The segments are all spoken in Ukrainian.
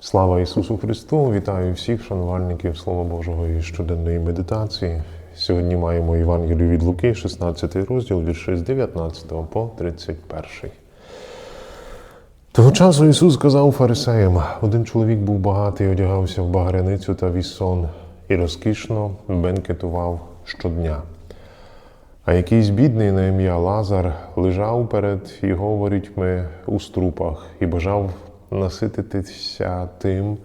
Слава Ісусу Христу! Вітаю всіх шанувальників Слова Божого і щоденної медитації. Сьогодні маємо Євангелію від Луки, 16 розділ, вірші з 19 по 31. Того часу Ісус сказав фарисеям: один чоловік був багатий, одягався в багряницю та вісон і розкішно бенкетував щодня. А якийсь бідний на ім'я Лазар лежав перед його ворітьми у струпах і бажав насититися тим,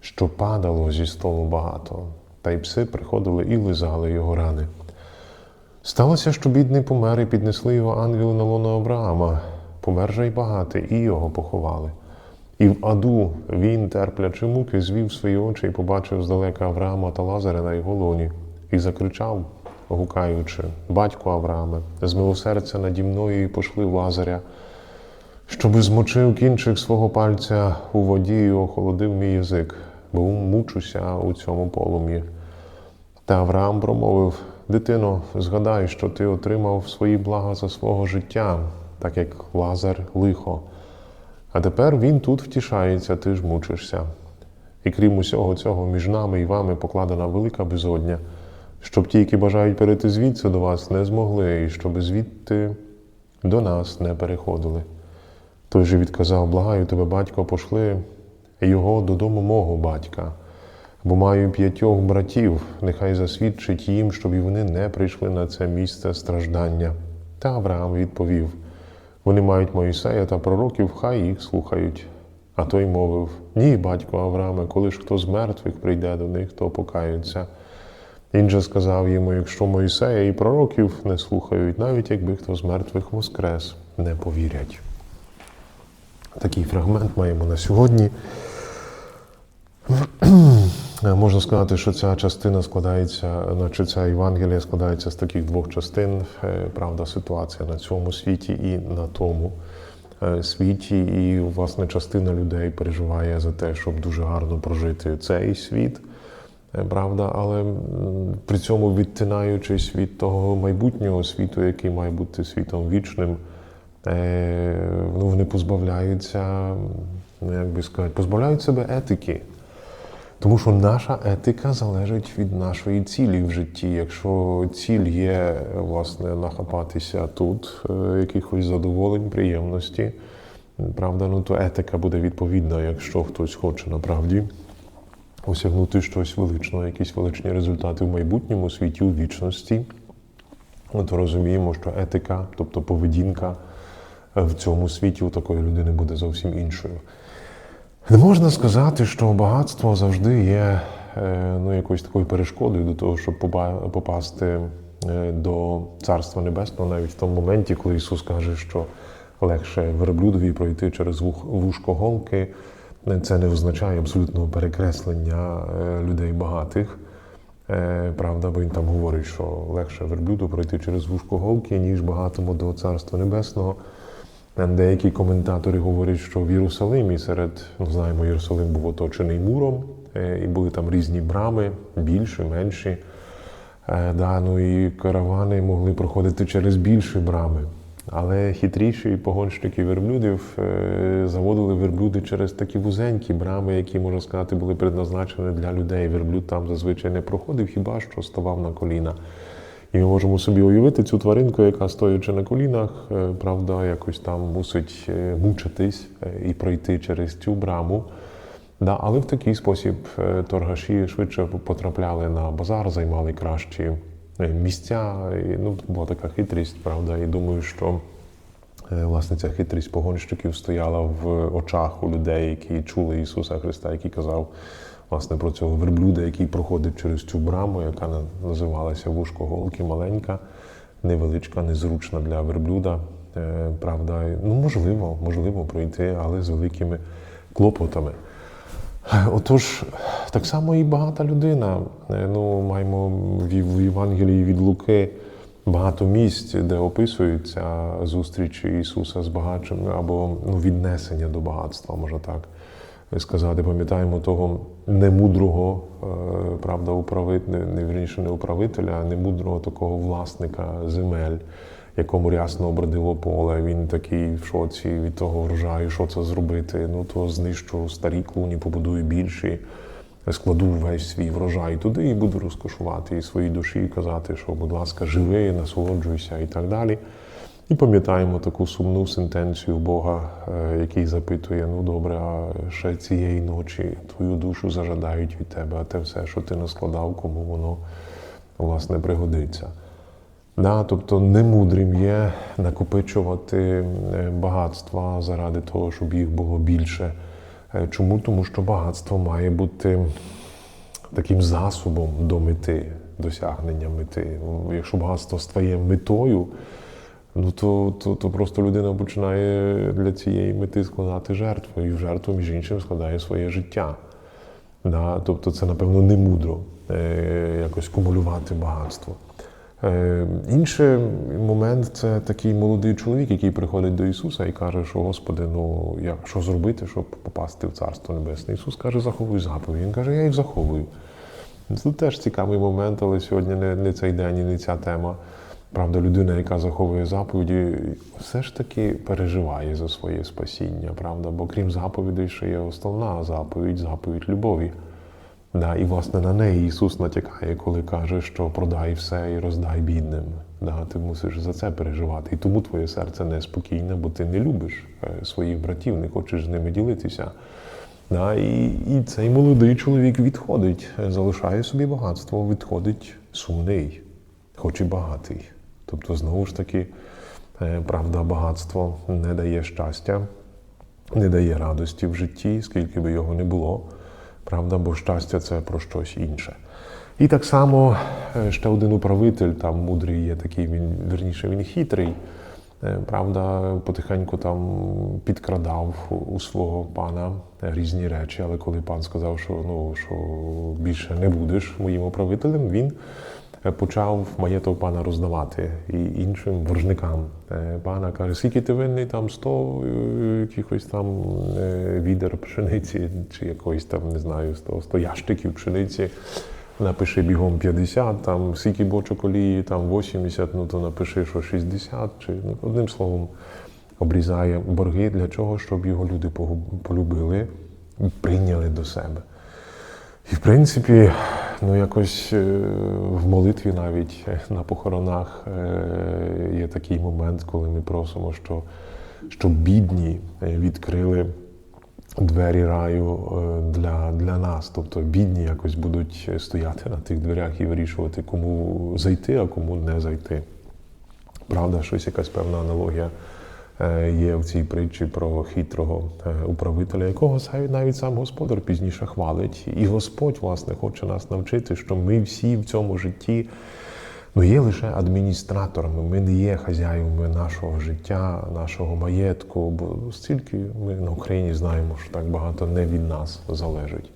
що падало зі столу багато, та й пси приходили і лизали його рани. Сталося, що бідний помер і піднесли його ангели на лоно Авраама, помер же й багатий, і його поховали. І в аду він, терплячи муки, звів свої очі і побачив здалека Авраама та Лазаря на його лоні, і закричав, гукаючи: Батько Аврааме, змилосердя наді мною і пошли Лазаря, щоби змочив кінчик свого пальця у воді і охолодив мій язик, бо мучуся у цьому полум'ї. Та Авраам промовив: Дитино, згадай, що ти отримав свої блага за свого життя, так як Лазар лихо. А тепер він тут втішається, ти ж мучишся. І крім усього цього, між нами і вами покладена велика безодня, щоб ті, які бажають перейти звідси до вас, не змогли, і щоб звідти до нас не переходили. Той же відказав: Благаю тебе, батько, пошли його додому мого батька, бо маю п'ятьох братів, нехай засвідчить їм, щоб і вони не прийшли на це місце страждання. Та Авраам відповів: вони мають Моїсея та пророків, хай їх слухають. А той мовив: Ні, батько Аврааме, коли ж хто з мертвих прийде до них, то покаються. Він же сказав йому: якщо Моїсея і пророків не слухають, навіть якби хто з мертвих воскрес, не повірять. Такий фрагмент маємо на сьогодні. Можна сказати, що ця частина складається, значить, ця Євангелія складається з таких двох частин. Е, Правда, ситуація на цьому світі і на тому е, світі. І, власне, частина людей переживає за те, щоб дуже гарно прожити цей світ. Е, Правда, але при цьому відтинаючись від того майбутнього світу, який має бути світом вічним, е, ну, вони позбавляються, ну, як би сказати, позбавляють себе етики. Тому що наша етика залежить від нашої цілі в житті. Якщо ціль є власне нахапатися тут е, якихось задоволень, приємності, правда, ну то етика буде відповідна, якщо хтось хоче направді осягнути щось величного, якісь величні результати в майбутньому світі у вічності. То розуміємо, що етика, тобто поведінка е, в цьому світі у такої людини буде зовсім іншою. Не можна сказати, що багатство завжди є е, ну, якоюсь такою перешкодою до того, щоб попасти е, до Царства Небесного, навіть в тому моменті, коли Ісус каже, що легше верблюдові пройти через вушко голки. Це не означає абсолютного перекреслення е, людей багатих. Правда, бо він там говорить, що легше верблюду пройти через вушко голки, ніж багатому до Царства Небесного. Деякі коментатори говорять, що в Єрусалимі серед, ну знаємо, Єрусалим був оточений муром, е, і були там різні брами, більші, менші. Е, Да, ну і каравани могли проходити через більші брами. Але хитріші погонщики верблюдів е, заводили верблюди через такі вузенькі брами, які, можна сказати, були предназначені для людей. Верблюд там зазвичай не проходив, хіба що ставав на коліна. І ми можемо собі уявити цю тваринку, яка стоячи на колінах, е, правда, якось там мусить е, мучитись е, і пройти через цю браму. Да, але в такий спосіб торгаші швидше потрапляли на базар, займали кращі місця. І, ну, була така хитрість, правда, і думаю, що власне ця хитрість погонщиків стояла в очах у людей, які чули Ісуса Христа, який казав власне про цього верблюда, який проходить через цю браму, яка називалася вушко голки маленька, невеличка, незручна для верблюда. Е, Правда, ну можливо, можливо пройти, але з великими клопотами. Отож, так само і багата людина. Е, Ну, маємо в Євангелії від Луки багато місць, де описуються зустрічі Ісуса з багатшими або ну, віднесення до багатства, можна так сказати. Пам'ятаємо того немудрого, е, правда, управителя, не вірніше не управителя, а немудрого такого власника земель, якому рясно обродило поле. Він такий в шоці від того врожаю, що це зробити. Ну то знищу старі клуні, побудую більші, складу весь свій врожай туди і буду розкошувати і своїй душі і казати, що, будь ласка, живи, насолоджуйся і так далі. І пам'ятаємо таку сумну сентенцію Бога, е, який запитує: ну добре, а ще цієї ночі твою душу зажадають від тебе, а те все, що ти наскладав, кому воно власне пригодиться. Да, тобто немудрим є накопичувати е, багатства заради того, щоб їх було більше. Е, Чому? Тому що багатство має бути таким засобом до мети, досягнення мети. Якщо багатство стає метою, ну то, то, то просто людина починає для цієї мети складати жертву, і в жертву, між іншим, складає своє життя. Да? Тобто це, напевно, не мудро е, якось кумулювати багатство. Е, інший момент це такий молодий чоловік, який приходить до Ісуса і каже, що Господи, ну як що зробити, щоб попасти в Царство Небесне? Ісус каже, заховуй заповіді. Він каже, я їх заховую. Це теж цікавий момент, але сьогодні не, не цей день і не ця тема. Правда, людина, яка заховує заповіді, все ж таки переживає за своє спасіння, правда? Бо крім заповідей, ще є основна заповідь, заповідь любові. Да, і власне на неї Ісус натякає, коли каже, що продай все і роздай бідним. Да, ти мусиш за це переживати. І тому твоє серце неспокійне, бо ти не любиш е, своїх братів, не хочеш з ними ділитися. Да, і, і цей молодий чоловік відходить, залишає собі багатство, відходить сумний, хоч і багатий. Тобто, знову ж таки, е, правда, багатство не дає щастя, не дає радості в житті, скільки би його не було. Правда, бо щастя це про щось інше. І так само е, ще один управитель, там мудрий є такий, він верніше він хитрий. Е, Правда, потихеньку там підкрадав у свого пана різні речі, але коли пан сказав, що ну що більше не будеш моїм управителем, він почав маєток пана роздавати і іншим боржникам. Е, Пана каже, скільки ти винний там 100 е, якихось там е, відер пшениці, чи якоїсь там, не знаю, 100, 100 ящиків пшениці. Напиши бігом 50, там скільки бочок олії, там 80, ну то напиши, що 60, чи ну, одним словом обрізає борги для чого, щоб його люди полюбили прийняли до себе. І в принципі, ну якось е, в молитві навіть е, на похоронах е, є такий момент, коли ми просимо, що, щоб бідні відкрили двері раю для, для нас. Тобто бідні якось будуть стояти на тих дверях і вирішувати, кому зайти, а кому не зайти. Правда, щось якась певна аналогія є в цій притчі про хитрого е, управителя, якого навіть сам господар пізніше хвалить. І Господь, власне, хоче нас навчити, що ми всі в цьому житті ну, є лише адміністраторами, ми не є хазяївами нашого життя, нашого маєтку, бо стільки ми на Україні знаємо, що так багато не від нас залежить.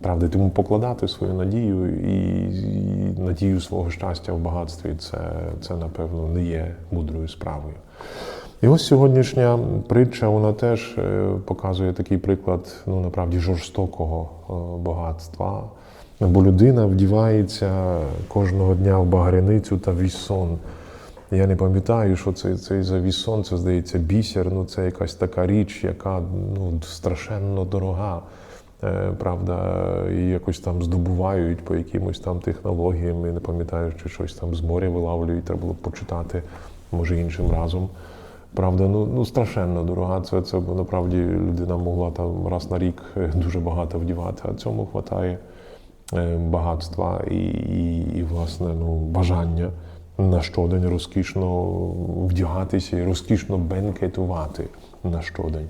Правда, тому покладати свою надію і надію свого щастя в багатстві це, це, напевно, не є мудрою справою. І ось сьогоднішня притча, вона теж е, показує такий приклад, ну, направді, жорстокого е, багатства. Бо людина вдівається кожного дня в багряницю та вісон. Я не пам'ятаю, що це, це за вісон, це здається бісер. Ну це якась така річ, яка ну, страшенно дорога. Е, Правда, і якось там здобувають по якимось там технологіям. Я не пам'ятаю, чи щось там з моря вилавлюють, треба було почитати, може іншим разом. Правда, ну, ну страшенно дорога. Це, це насправді людина могла там раз на рік е, дуже багато вдівати, а цьому вистачає багатства і, і, і власне, ну, бажання на щодень розкішно вдягатися і розкішно бенкетувати на щодень.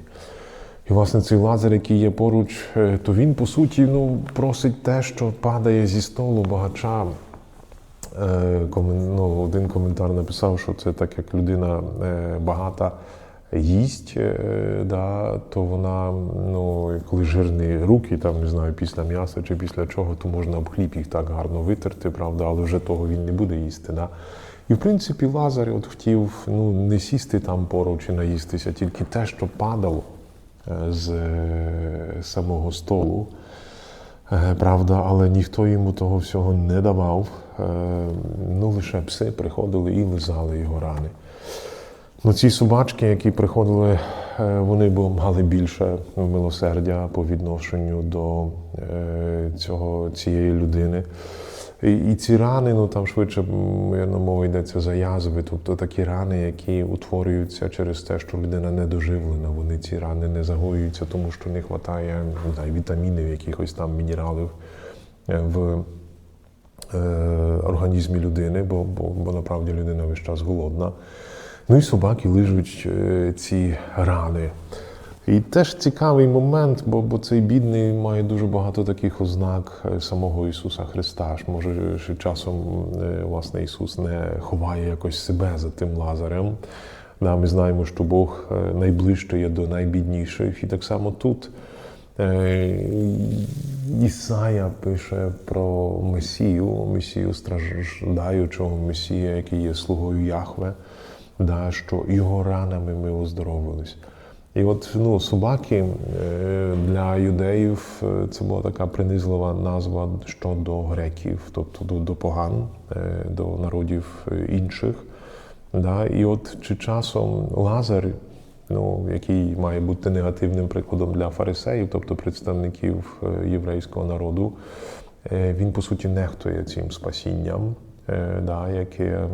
І, власне, цей лазер, який є поруч, е, то він, по суті, ну, просить те, що падає зі столу багача. Е, ну, один коментар написав, що це так, як людина е, багата їсть, е, да, то вона, ну, коли жирні руки, там, не знаю, після м'яса чи після чого, то можна об хліб їх так гарно витерти, правда, але вже того він не буде їсти. Да. І, в принципі, Лазар от хотів ну, не сісти там поруч і наїстися, тільки те, що падало з самого столу. Е, Правда, але ніхто йому того всього не давав. Е, Ну, лише пси приходили і лизали його рани. Ну, ці собачки, які приходили, е, вони мали більше милосердя по відношенню до цього, цієї людини. І, ці рани, ну там швидше мирно мова йдеться за язви, тобто такі рани, які утворюються через те, що людина недоживлена. Вони ці рани не загоюються, тому що не вистачає не вітамінів, якихось там мінералів е, в е, організмі людини, бо, бо, бо насправді людина весь час голодна. Ну і собаки лижуть е, ці рани. І теж цікавий момент, бо, бо цей бідний має дуже багато таких ознак е, самого Ісуса Христа. Ж, Може, що часом е, власне Ісус не ховає якось себе за тим лазарем. Да, ми знаємо, що Бог е, найближчий є до найбідніших. І так само тут Ісая пише про Месію, Месію страждаючого Месія, який є слугою Яхве, да, що його ранами ми оздоровились. І от ну, собаки е, для юдеїв е, це була така принизлива назва щодо греків, тобто до, до поган, е, до народів інших. Да? І от чи часом Лазар, ну, який має бути негативним прикладом для фарисеїв, тобто представників єврейського народу, він по суті нехтує цим спасінням, да, яке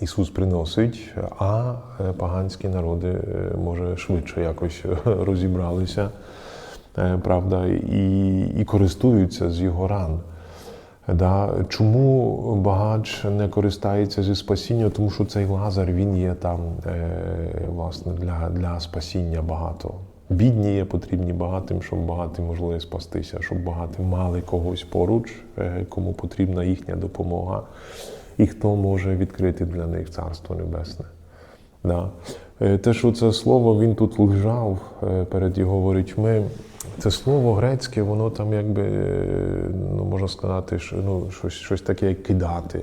Ісус приносить, а е, поганські народи е, може швидше якось розібралися, е, правда, і, і користуються з його ран. Да? Чому багач не користається зі спасіння? Тому що цей лазар він є там власне для, для спасіння багато. Бідні є потрібні багатим, щоб багаті могли спастися, щоб багаті мали когось поруч, кому потрібна їхня допомога, і хто може відкрити для них Царство Небесне. Да. Е, Те, що це слово він тут лежав е, перед його ворітьми, це слово грецьке, воно там якби, е, ну, можна сказати, ну, щось, щось таке, як кидати.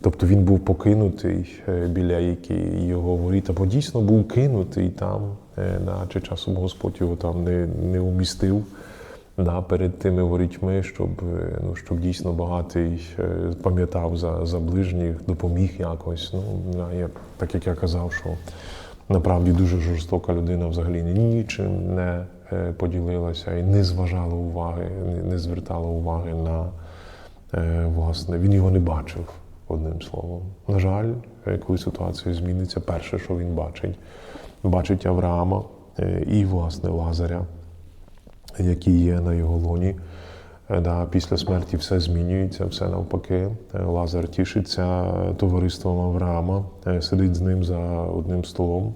Тобто він був покинутий біля які його воріт, або дійсно був кинутий там, е, чи часом Господь його там не, не умістив да, перед тими ворітьми, щоб, е, ну, щоб дійсно багатий е, пам'ятав за, за ближніх, допоміг якось. Ну, я, так як я казав, що направді дуже жорстока людина взагалі нічим не е, поділилася і не зважала уваги, не- звертала уваги на власне, він його не бачив, одним словом. На жаль, коли ситуація зміниться, перше, що він бачить, бачить Авраама і, власне, Лазаря, які є на його лоні. Е, Да, після смерті все змінюється, все навпаки. Е, Лазар тішиться товариством Авраама, е, сидить з ним за одним столом,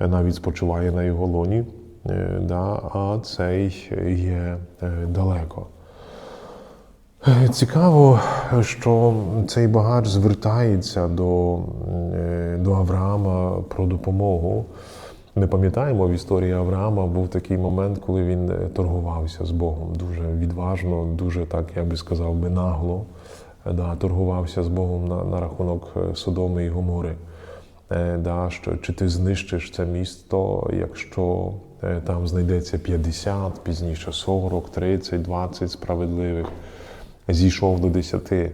е, навіть спочиває на його лоні, е, да, а цей є е, далеко. Е, Цікаво, що цей багач звертається до, е, до Авраама про допомогу. Ми пам'ятаємо в історії Авраама був такий момент, коли він е, торгувався з Богом дуже відважно, дуже так, я би сказав би, нагло. е, Да, торгувався з Богом на, на рахунок е, Содоми і Гомори. Да, що, чи ти знищиш це місто, якщо там знайдеться 50, пізніше 40, 30, 20 справедливих зійшов до десяти.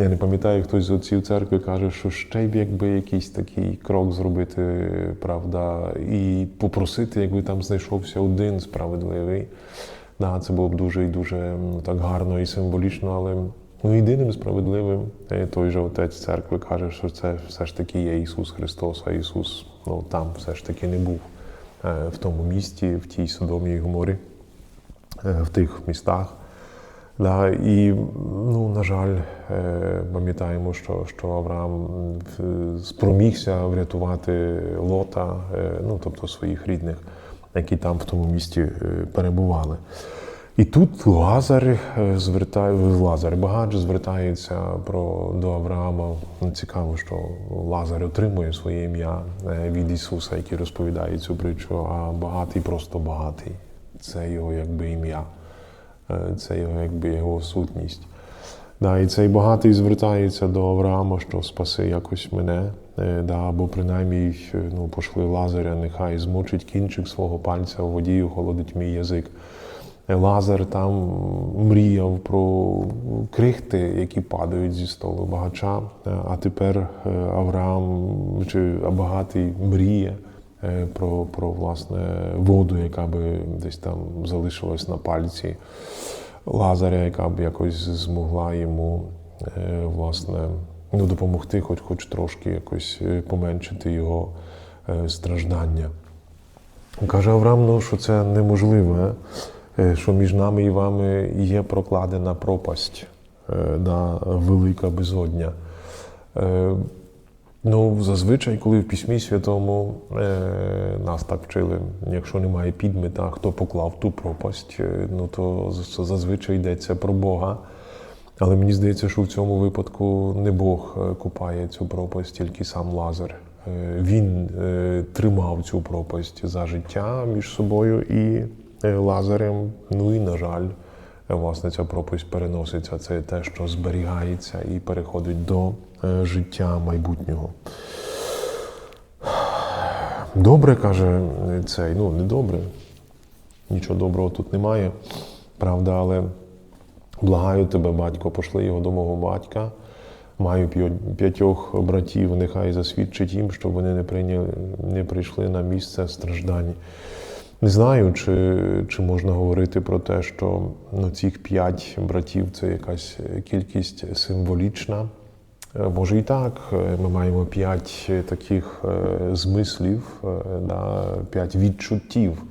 Я не пам'ятаю, хтось з отців церкви каже, що ще б якби якийсь такий крок зробити, правда, і попросити, якби там знайшовся один справедливий. Да, це було б дуже і дуже так гарно і символічно, але ну, єдиним справедливим е, той же отець церкви каже, що це все ж таки є Ісус Христос, а Ісус ну, там все ж таки не був е, в тому місті, в тій Содомі і Гоморі, е, в тих містах. Да, і, ну, на жаль, е, пам'ятаємо, що, що Авраам спромігся врятувати Лота, е, ну, тобто своїх рідних, які там в тому місті е, перебували. І тут Лазар е, звертає Лазар Багач звертається про до Авраама. Цікаво, що Лазар отримує своє ім'я е, від Ісуса, який розповідає цю притчу, а багатий просто багатий. Це його якби ім'я. Е, це його якби його сутність. Да, і цей багатий звертається до Авраама, що спаси якось мене, е, да, або принаймні е, ну, пошли Лазаря, нехай змочить кінчик свого пальця у воді, охолодить мій язик. Лазар там мріяв про крихти, які падають зі столу багача. А тепер Авраам чи багатий мріє про, про власне воду, яка би десь там залишилась на пальці Лазаря, яка б якось змогла йому е, власне ну, допомогти, хоч, хоч трошки якось е, поменшити його е, страждання. Каже Авраам, ну, що це неможливе, е, що між нами і вами є прокладена пропасть, е, да, велика безодня. Ну, зазвичай, коли в Письмі Святому е, нас так вчили, якщо немає підмета, хто поклав ту пропасть, е, ну то зазвичай йдеться про Бога. Але мені здається, що в цьому випадку не Бог е, купає цю пропасть, тільки сам Лазар. Е, Він тримав цю пропасть за життя між собою і Лазарем. Ну і, на жаль, власне, ця пропасть переноситься. Це те, що зберігається і переходить до е, життя майбутнього. Добре, каже цей, ну не добре. Нічого доброго тут немає, правда, але благаю тебе, батько, пошли його до мого батька. Маю п'ятьох братів, нехай засвідчить їм, щоб вони не прийняли, не прийшли на місце страждань. Не знаю, чи, чи можна говорити про те, що ну, цих п'ять братів це якась кількість символічна. Е, Може і так, Е, ми маємо п'ять е, таких змислів, да, п'ять відчуттів.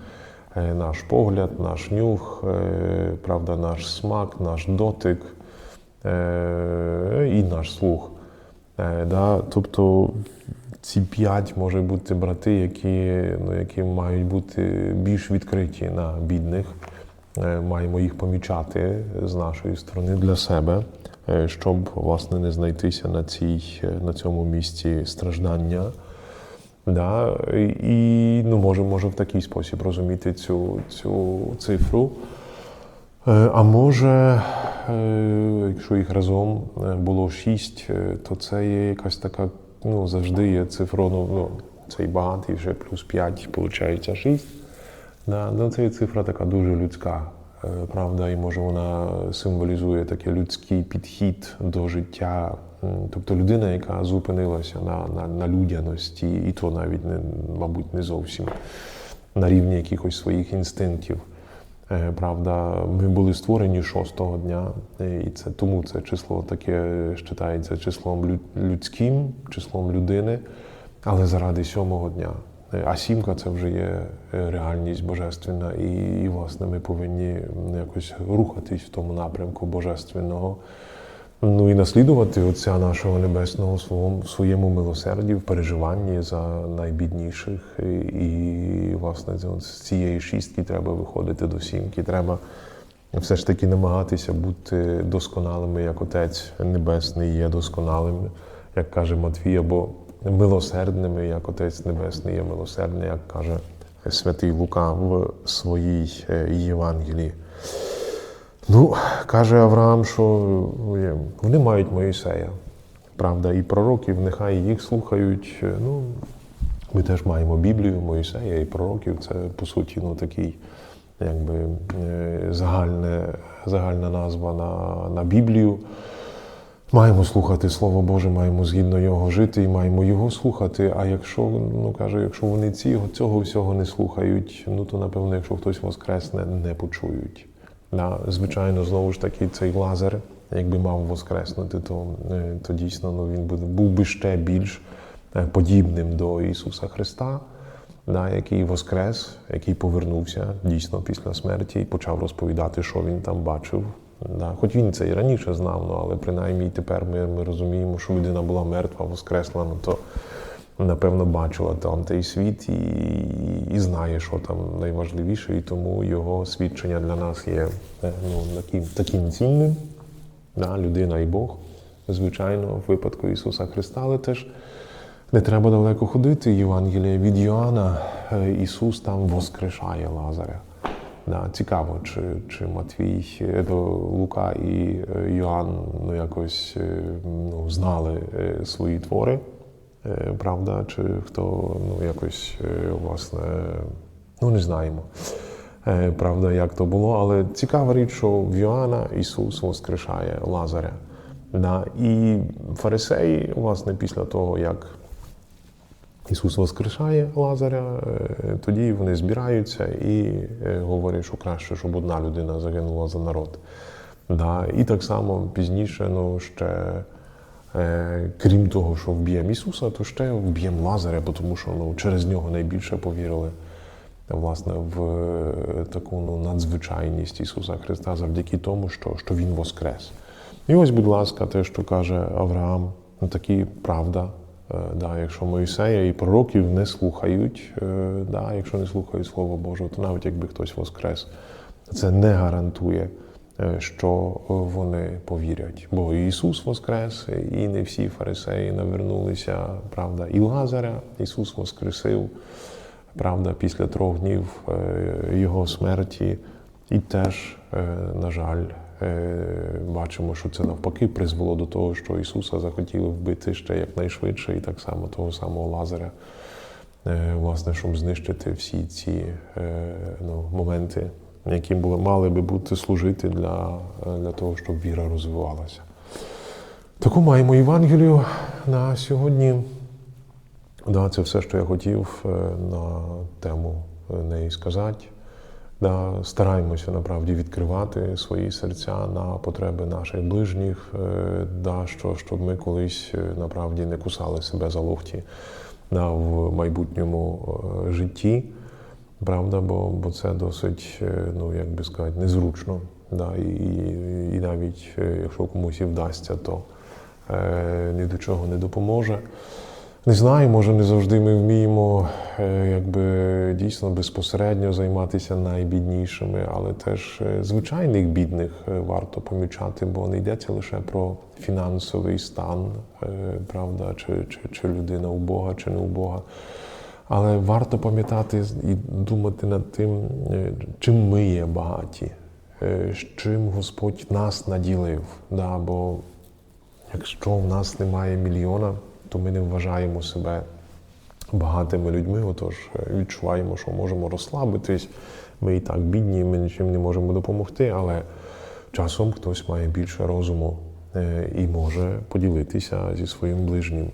Наш погляд, наш нюх, правда, наш смак, наш дотик і наш слух. Да? Тобто ці п'ять може бути брати, які, ну, які мають бути більш відкриті на бідних. Е, Маємо їх помічати з нашої сторони для себе, е, щоб власне не знайтися на, цій, е, на цьому місці страждання. Да? І ну, може, може в такий спосіб розуміти цю, цю цифру. А може, якщо їх разом було шість, то це є якась така, ну, завжди є цифра, ну, ну цей багатий вже плюс 5, виходить 6. Да, ну, це цифра така дуже людська, е, правда, і може вона символізує такий людський підхід до життя. Тобто людина, яка зупинилася на, на, на людяності, і то навіть не, мабуть, не зовсім на рівні якихось своїх інстинктів. Е, Правда, ми були створені шостого дня, е, і це тому це число таке вважається числом людським, числом людини, але заради сьомого дня. Е, А сімка це вже є е, реальність божественна, і, і власне ми повинні якось рухатись в тому напрямку божественного. Ну і наслідувати Отця нашого Небесного в своєму, милосерді, в переживанні за найбідніших. І, власне, з- з цієї шістки треба виходити до сімки. Треба все ж таки намагатися бути досконалими, як Отець Небесний є досконалим, як каже Матвій, або милосердними, як Отець Небесний є милосердний, як каже святий Лука в своїй е, Євангелії. Ну, каже Авраам, що е, вони мають Моїсея. Правда, і пророків, нехай їх слухають. Ну, ми теж маємо Біблію, Моїсея і пророків. Це по суті ну, такий, якби е, загальне, загальна назва на, на Біблію. Маємо слухати Слово Боже, маємо згідно його жити і маємо його слухати. А якщо ну каже, якщо вони ці, цього всього не слухають, ну то напевно, якщо хтось воскресне, не почують. Да, звичайно, знову ж таки, цей лазер, якби мав воскреснути, то, е, то дійсно ну, він буде, був би ще більш е, подібним до Ісуса Христа, да, який воскрес, який повернувся дійсно після смерті і почав розповідати, що він там бачив. Да. Хоч він це і раніше знав, ну, але принаймні тепер ми, ми розуміємо, що людина була мертва, воскресла, ну, то напевно бачила там той світ і, і знає, що там найважливіше, і тому його свідчення для нас є е, ну, таким, таким цінним. Да, людина і Бог, звичайно, в випадку Ісуса Христа, але теж не треба далеко ходити. Євангелія від Йоанна, е, Ісус там воскрешає Лазаря. Да, цікаво, чи, чи Матвій, е, то Лука і Йоанн ну, якось ну, знали свої твори, правда, чи хто ну, якось, е, власне, ну не знаємо. е, правда, як то було. Але цікава річ, що в Йоанна Ісус воскрешає Лазаря. Да. І фарисеї, власне, після того, як Ісус воскрешає Лазаря, е, тоді вони збираються і е, говорять, що краще, щоб одна людина загинула за народ. Да. І так само пізніше, ну ще. Е, Крім того, що вб'ємо Ісуса, то ще вб'ємо Лазаря, тому що ну, через нього найбільше повірили власне, в е, таку ну, надзвичайність Ісуса Христа завдяки тому, що, що Він воскрес. І ось, будь ласка, те, що каже Авраам, ну такі правда. Е, Да, якщо Моїсея і пророків не слухають, да, якщо не слухають Слово Боже, то навіть якби хтось воскрес, це не гарантує, що вони повірять. Бо Ісус воскрес, і не всі фарисеї навернулися, правда, і Лазаря. Ісус воскресив, правда, після трьох днів е, Його смерті, і теж, е, на жаль, е, бачимо, що це навпаки призвело до того, що Ісуса захотіли вбити ще якнайшвидше, і так само того самого Лазаря, е, власне, щоб знищити всі ці е, ну, моменти, які були, мали би бути служити для, для того, щоб віра розвивалася. Таку маємо Євангелію на сьогодні. Да, це все, що я хотів е, на тему е, неї сказати. Да, стараємося направді відкривати свої серця на потреби наших ближніх, е, да, що, щоб ми колись е, направді не кусали себе за локті да, в майбутньому е, житті. Правда, бо, бо це досить, е, ну як би сказати, незручно. Да, і, і, і навіть е, якщо комусь і вдасться, то е, ні до чого не допоможе. Не знаю, може не завжди ми вміємо е, якби дійсно безпосередньо займатися найбіднішими, але теж е, звичайних бідних варто помічати, бо не йдеться лише про фінансовий стан, е, правда, чи, чи, чи людина убога, чи не убога. Але варто пам'ятати і думати над тим, е, чим ми є багаті, е, чим Господь нас наділив. Да, бо якщо в нас немає мільйона, то ми не вважаємо себе багатими людьми, отож е, відчуваємо, що можемо розслабитись. Ми і так бідні, ми нічим не можемо допомогти, але часом хтось має більше розуму і може поділитися зі своїм ближнім.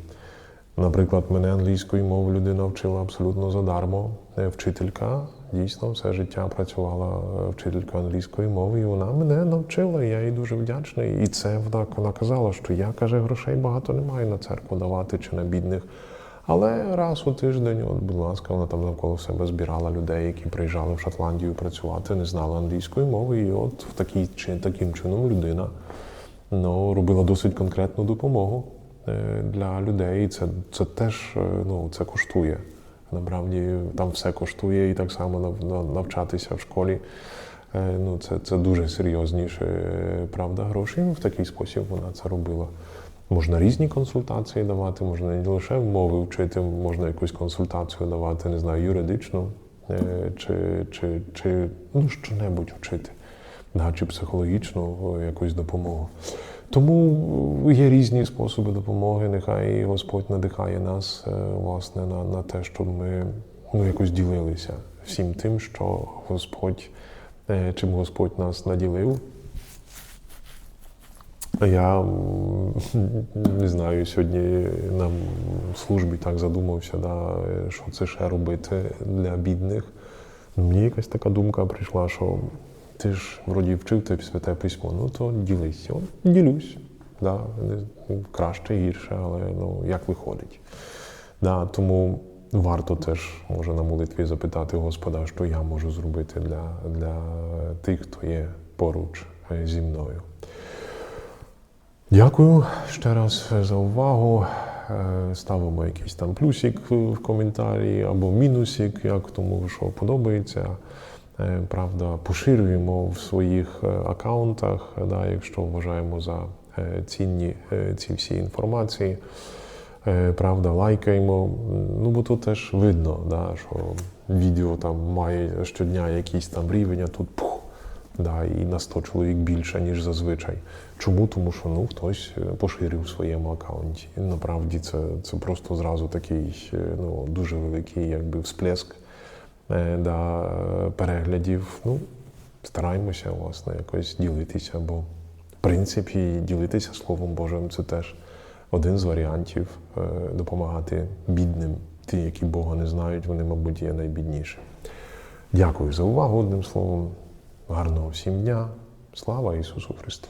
Наприклад, мене англійської мови людина вчила абсолютно задармо. Е, Вчителька дійсно все життя працювала е, вчителькою англійської мови, і вона мене навчила. і Я їй дуже вдячний. І це вона, вона казала, що я каже, грошей багато не маю на церкву давати чи на бідних. Але раз у тиждень, от, будь ласка, вона там навколо себе збирала людей, які приїжджали в Шотландію працювати, не знали англійської мови. І от в такий, чи, таким чином людина ну, робила досить конкретну допомогу для людей. Це, це теж е, ну, це коштує. Насправді там все коштує, і так само нав- нав- навчатися в школі. е, Ну, це, це дуже серйозніше, е, правда, гроші. Ну, в такий спосіб вона це робила. Можна різні консультації давати, можна не лише мови вчити, можна якусь консультацію давати, не знаю, юридичну е, чи, чи, чи ну, що-небудь вчити, да, чи психологічну е, якусь допомогу. Тому є різні способи допомоги. Нехай Господь надихає нас е, власне на, на те, щоб ми ну, якось ділилися всім тим, що Господь, е, чим Господь нас наділив. Я не знаю, сьогодні на службі так задумався, да, що це ще робити для бідних. Мені якась така думка прийшла, що ти ж вроді вчив те святе письмо, ну то ділись. От ділюсь. Да, краще, гірше, але ну, як виходить. Да, тому варто теж може на молитві запитати Господа, що я можу зробити для, для тих, хто є поруч е, зі мною. Дякую ще раз за увагу. Е, Ставимо якийсь там плюсик в коментарі або мінусик, як тому, що подобається. Е, Правда, поширюємо в своїх е, аккаунтах, да, якщо вважаємо за е, цінні е, ці всі інформації. Е, Правда, лайкаємо. Ну, бо тут теж видно, да, що відео там має щодня якийсь там рівень, а тут пух, да, і на 100 чоловік більше, ніж зазвичай. Чому? Тому що ну, хтось е, поширив в своєму аккаунті. Насправді це, це просто зразу такий е, ну, дуже великий якби, всплеск е, да, переглядів. Ну, стараємося власне якось ділитися, бо в принципі ділитися Словом Божим це теж один з варіантів е, допомагати бідним. Ті, які Бога не знають, вони, мабуть, є найбідніші. Дякую за увагу одним словом. Гарного всім дня. Слава Ісусу Христу!